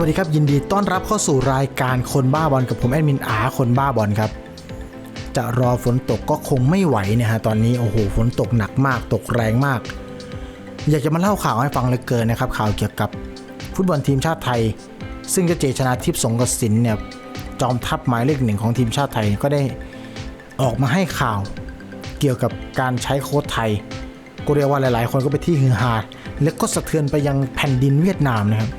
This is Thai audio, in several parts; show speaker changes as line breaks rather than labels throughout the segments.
วัสดีครับยินดีต้อนรับเข้าสู่รายการคนบ้าบอลกับผมแอดมินอาคนบ้าบอลครับ จะรอฝนตกก็คงไม่ไหวเนี่ยฮะตอนนี้โอ้โหฝนตกหนักมากตกแรงมาก อยากจะมาเล่าข่าวให้ฟังเลือเกินนะครับ ข่าวเกี่ยวกับฟุตบอลทีมชาติไทย ซึ่งเจะเจชนาทิพย์สงกสินเนี่ยจอมทัพหมายเลขหนึ่งของทีมชาติไทยก็ได้ออกมาให้ข่าวเกี่ยวกับการใช้โค้ชไทย ก็เรียกว่าหลาย ๆ คนก็ไปที่ฮือฮาและก็สะเทือนไปยังแผ่นดินเวียดนามนะครับ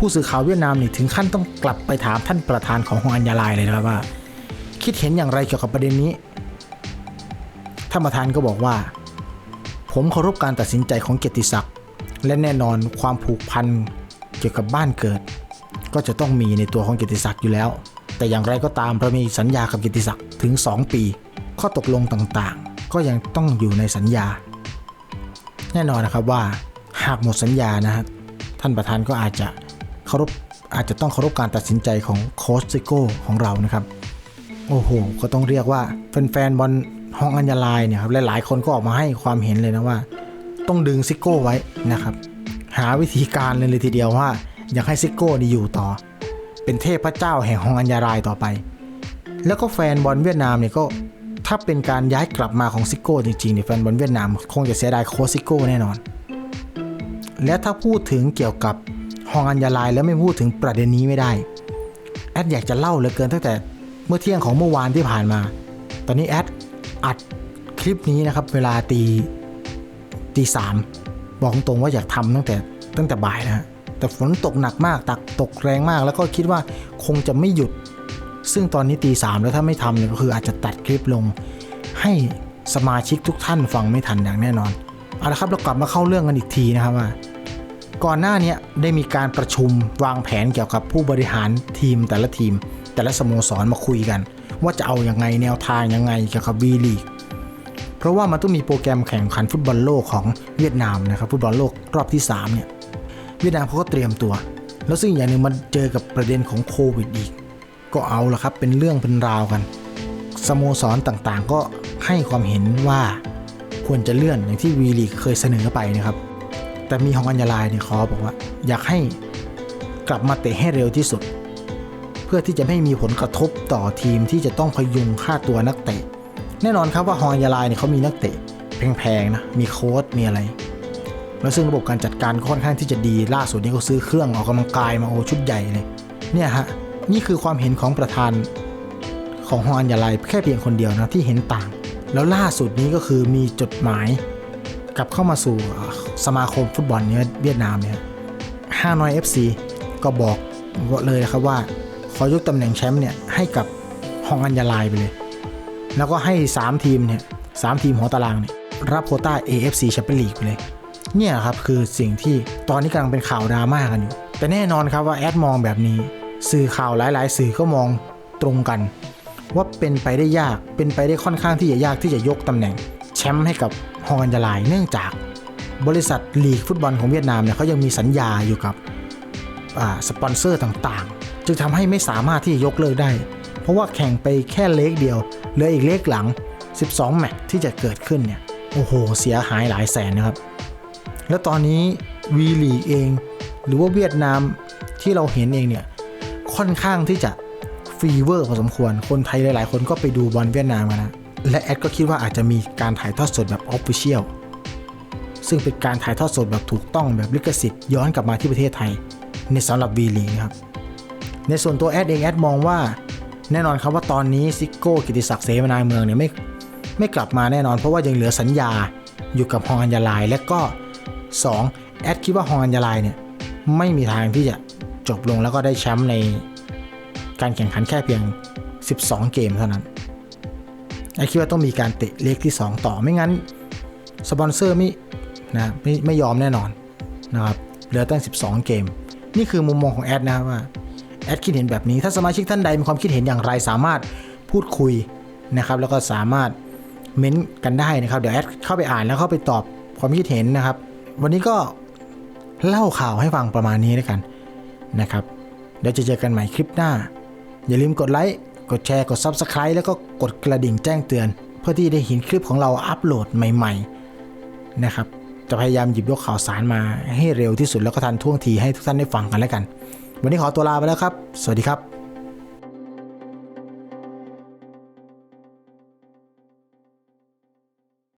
ผู้สื่อข่าวเวียดนามนี่ถึงขั้นต้องกลับไปถามท่านประธานของฮองอัญญาลายเลยนะครับว่า คิดเห็นอย่างไรเกี่ยวกับประเด็นนี้ ท่านประธานก็บอกว่า ผมเคารพการตัดสินใจของเกียรติศักดิ์และแน่นอนความผูกพันเกี่ยวกับบ้านเกิด ก็จะต้องมีในตัวของเกียรติศักดิ์อยู่แล้ว แต่อย่างไรก็ตามเรามีสัญญากับเกียรติศักดิ์ถึง 2 ปี ข้อตกลงต่างๆ ก็ยังต้องอยู่ในสัญญา แน่นอนนะครับว่าหากหมดสัญญานะฮะท่านประธานก็อาจจะ เคารพอาจจะต้องเคารพการตัดสินใจของโค้ชซิโก้ของเรานะครับ โอ้โห ก็ต้องเรียกว่าแฟนๆบอลฮองอัญญาลายเนี่ยครับหลายๆคนก็ออกมาให้ความเห็นเลยนะว่า ต้องดึงซิโก้ไว้นะครับ หาวิธีการเลยเลยทีเดียวว่า อยากให้ซิโก้นี่อยู่ต่อ เป็นเทพเจ้าแห่งฮองอัญญาลายต่อไป แล้วก็แฟนบอลเวียดนามเนี่ยก็ถ้าเป็นการย้ายกลับมาของซิโก้จริงๆเนี่ยแฟนบอลเวียดนามคงจะเสียดายโค้ชซิโก้แน่นอน และถ้าพูดถึงเกี่ยวกับ ฮองอัญญาลายแล้วไม่พูดถึงประเด็นนี้ไม่ได้ แอดอยากจะเล่าเหลือเกินตั้งแต่เมื่อเที่ยงของเมื่อวานที่ผ่านมา ตอนนี้แอดอัดคลิปนี้นะครับ เวลาตีตีสามบอกตรงว่าอยากทำตั้งแต่ตั้งแต่บ่ายนะฮะแต่ฝนตกหนักมากตักตกแรงมาก แล้วก็คิดว่าคงจะไม่หยุด ซึ่งตอนนี้ตีสามแล้วถ้าไม่ทำเนี่ยก็คืออาจจะตัดคลิปลง ให้สมาชิกทุกท่านฟังไม่ทันอย่างแน่นอนเอาละครับเรากลับมาเข้าเรื่องกันอีกทีนะครับว่า ก่อนหน้าเนี้ได้มีการประชุมวางแผนเกี่ยวกับผู้บริหารทีมแต่ละทีม แต่ละสโมสรมาคุยกัน ว่าจะเอาอยัางไงแนวทางยังไงเกี่ยวกับบีลีกเพราะว่ามันต้องมีโปรแกรมแข่งขันฟุตบอลโลกของเวียดนามนะครับฟุตบอลโลกรอบที่3เนี่ยเวียดนามเขาก็เตรียมตัว แล้วซึ่งอย่างหนึ่งมันเจอกับประเด็นของโควิดอีก ก็เอาละครับเป็นเรื่องเป็นราวกันสโมสรต่างๆ ก็ให้ความเห็นว่าควรจะเลื่อนอย่างที่วีลีกเคยเสนอไปนะครับ แต่มีของอัญญาลายเนี่ยเขาบอกว่า อยากให้กลับมาเตะให้เร็วที่สุด เพื่อที่จะไม่มีผลกระทบต่อทีมที่จะต้องพยุงค่าตัวนักเตะ แน่นอนครับว่าฮองอัญญาลายเนี่ยเขามีนักเตะแพงๆนะมีโค้ดมีอะไร แล้วซึ่งระบบการจัดการค่อนข้างที่จะดีล่าสุดนี้เขาซื้อเครื่องออกกำลังกายมาโอชุดใหญ่เลยเนี่ยฮะนี่คือความเห็นของประธานของฮองอัญญาลายแค่เพียงคนเดียวนะที่เห็นต่าง แล้วล่าสุดนี้ก็คือมีจดหมาย กลับเข้ามาสู่สมาคมฟุตบอลเนี่ยเวียดนามเนี่ยฮานอย FC ก็บอกเลยครับว่า ขอยกตำแหน่งแชมป์เนี่ยให้กับฮองอัญญาลายไปเลย แล้วก็ให้ 3 ทีมเนี่ยสทีมหัวตารางเนี่ยรับโคต้า AFC แชมเปี้ยนลีกไปเลย เนี่ยครับคือสิ่งที่ตอนนี้กำลังเป็นข่าวดราม่ากันอยู่ แต่แน่นอนครับว่าแอดมองแบบนี้ สื่อข่าวหลาย ๆ สื่อก็มองตรงกัน ว่าเป็นไปได้ยากเป็นไปได้ค่อนข้างที่จะยากที่จะยกตำแหน่งแชมป์ให้กับ องอัญญาลายเนื่องจากบริษัทลีกฟุตบอลของเวียดนามเนี่ยเขายังมีสัญญาอยู่กับสปอนเซอร์ต่างๆ จึงทำให้ไม่สามารถที่จะยกเลิกได้ เพราะว่าแข่งไปแค่เลกเดียวเหลืออีกเลกหลัง 12 แมตช์ที่จะเกิดขึ้นเนี่ยโอ้โห เสียหายหลายแสนนะครับ แล้วตอนนี้วีลีกเอง หรือว่าเวียดนามที่เราเห็นเองเนี่ยค่อนข้างที่จะฟีเวอร์พอสมควรคนไทยหลาย ๆ คนก็ไปดูบอลเวียดนามกันนะ และแอดก็คิดว่าอาจจะมีการถ่ายทอดสดแบบออฟฟิเชียลซึ่งเป็นการถ่ายทอดสดแบบถูกต้องแบบลิขสิทธิ์ย้อนกลับมาที่ประเทศไทย ในสำหรับวีลีครับ ในส่วนตัวแอดเองแอดมองว่า แน่นอนครับว่าตอนนี้ซิโก้กิติศักดิ์เสมานาเมืองเนี่ยไม่ไม่กลับมาแน่นอนเพราะว่ายังเหลือสัญญาอยู่กับฮองอัญญาลาย และก็ 2 แอดคิดว่าฮองอัญญาลายเนี่ยไม่มีทางที่จะจบลงแล้วก็ได้แชมป์ในการแข่งขันแค่เพียง 12 เกมเท่านั้น แอคิดว่าต้องมีการเตะเลขที่ 2 ต่อไม่งั้นสปอนเซอร์ไม่นะไม่ไม่ยอมแน่นอนนะครับเหลือตั้ง 12 เกม นี่คือมุมมองของแอดนะครับว่าแอดคิดเห็นแบบนี้ถ้าสมาชิกท่านใดมีความคิดเห็นอย่างไรสามารถพูดคุยนะครับ แล้วก็สามารถเม้นกันได้นะครับ เดี๋ยวแอดเข้าไปอ่านแล้วเข้าไปตอบความคิดเห็นนะครับ วันนี้ก็เล่าข่าวให้ฟังประมาณนี้แล้วกันนะครับเดี๋ยวจะเจอกันใหม่คลิปหน้า อย่าลืมกดไลค์ กดแชร์ กด Subscribe แล้วก็กดกระดิ่งแจ้งเตือน เพื่อที่ได้เห็นคลิปของเราอัปโหลดใหม่ๆนะครับจะพยายามหยิบยกข่าวสารมาให้เร็วที่สุดแล้วก็ทันท่วงทีให้ทุกท่านได้ฟังกันแล้วกัน วันนี้ขอตัวลาไปแล้วครับ สวัสดีครับ